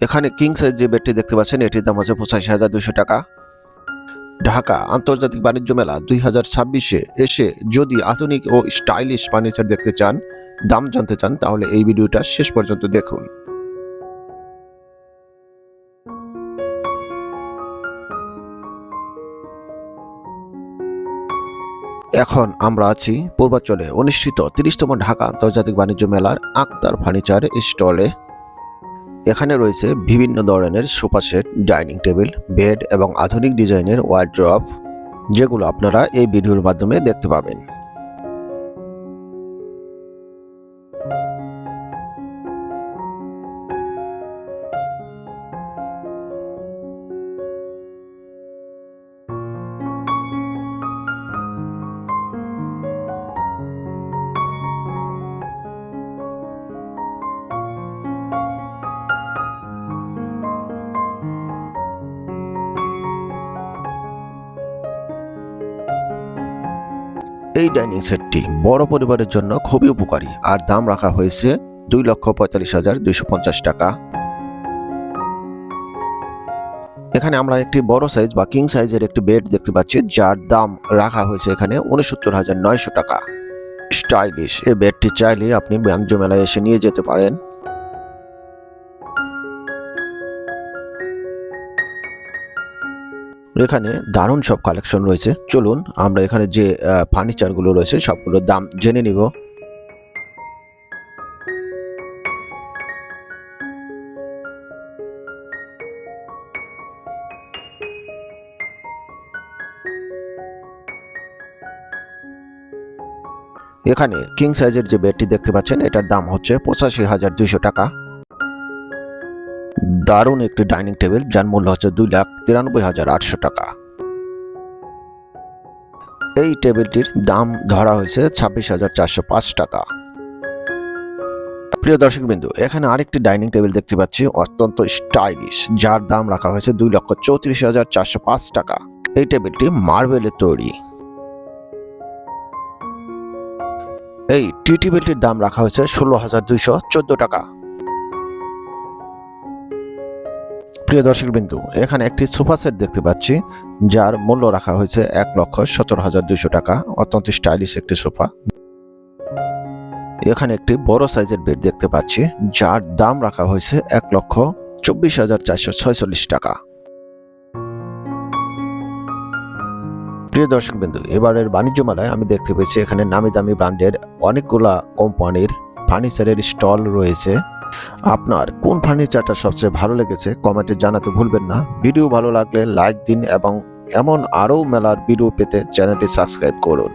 এখানে king size যে বেডটি দেখতে পাচ্ছেন, এটির দাম হচ্ছে পঁচাশি হাজার দুশো টাকা। ঢাকা আন্তর্জাতিক বাণিজ্য মেলা দুই হাজার ছাব্বিশে এসে যদি আধুনিক ও স্টাইলিশ ফার্নিচার দেখতে চান, দাম জানতে চান, তাহলে এই ভিডিওটা শেষ পর্যন্ত দেখুন। এখন আমরা আছি পূর্বাঞ্চলে অনুষ্ঠিত তিরিশতম ঢাকা আন্তর্জাতিক বাণিজ্য মেলার আক্তার ফার্নিচার স্টলে। এখানে রয়েছে বিভিন্ন ধরনের sofa set dining table, bed এবং আধুনিক ডিজাইনের ওয়ার্ড্রপ, যেগুলো আপনারা এই ভিডিওর মাধ্যমে দেখতে পাবেন। এই ডাইনিং সেটটি বড় পরিবারের জন্য খুবই উপকারী। আর দাম রাখা হয়েছে দুই লক্ষ পঁয়তাল্লিশ হাজার দুইশো পঞ্চাশ টাকা। এখানে আমরা একটি বড় সাইজ বা কিং সাইজের একটি বেড দেখতে পাচ্ছি, যার দাম রাখা হয়েছে এখানে উনসত্তর হাজার নয়শো টাকা। স্টাইলিশ এই বেডটি চাইলে আপনি বাণিজ্য মেলায় এসে নিয়ে যেতে পারেন। এখানে দারুণ সব কালেকশন রয়েছে। চলুন আমরা এখানে যে ফার্নিচারগুলো রয়েছে, সবগুলোর দাম জেনে নিব। এখানে কিং সাইজের যে বেডটি দেখতে পাচ্ছেন, এটার দাম হচ্ছে পঁচাশি হাজার দুইশো টাকা। দারুণ একটি ডাইনিং টেবিল, যার মূল্য হচ্ছে দুই লাখ তিরানব্বই হাজার আটশো টাকা। এই টেবিলটির দাম ধরা হয়েছে ছাব্বিশ হাজার চারশো পাঁচ টাকা। প্রিয় দর্শক বিন্দু এখানে আরেকটি ডাইনিং টেবিল দেখতে পাচ্ছি, অত্যন্ত স্টাইলিশ, যার দাম রাখা হয়েছে দুই লক্ষ চৌত্রিশ হাজার চারশো পাঁচ টাকা। এই টেবিলটি মার্বেলের তৈরি। এই টি টেবিলটির দাম রাখা হয়েছে ষোলো হাজার দুইশো চোদ্দ টাকা। প্রিয় দর্শক বিন্দু এখানে একটি সোফা সেট দেখতে পাচ্ছি, যার মূল্য রাখা হয়েছে এক লক্ষ সতেরো হাজার দুইশো টাকা। অত্যন্ত স্টাইলিশ একটি সোফা। এখানে একটি বড় সাইজের বেড দেখতে পাচ্ছি, যার দাম রাখা হয়েছে এক লক্ষ চব্বিশ হাজার চারশো ছয়চল্লিশ টাকা। প্রিয় দর্শক বিন্দু এবারের বাণিজ্য মেলায় আমি দেখতে পেয়েছি, এখানে নামি দামি ব্র্যান্ডের অনেকগুলা কোম্পানির ফার্নিচারের স্টল রয়েছে। আপনার কোন ফার্নিচারটা সবচেয়ে ভালো লেগেছে কমেন্টে জানাতে ভুলবেন না। ভিডিও ভালো লাগলে লাইক দিন এবং এমন আরও মেলার ভিডিও পেতে চ্যানেলটি সাবস্ক্রাইব করুন।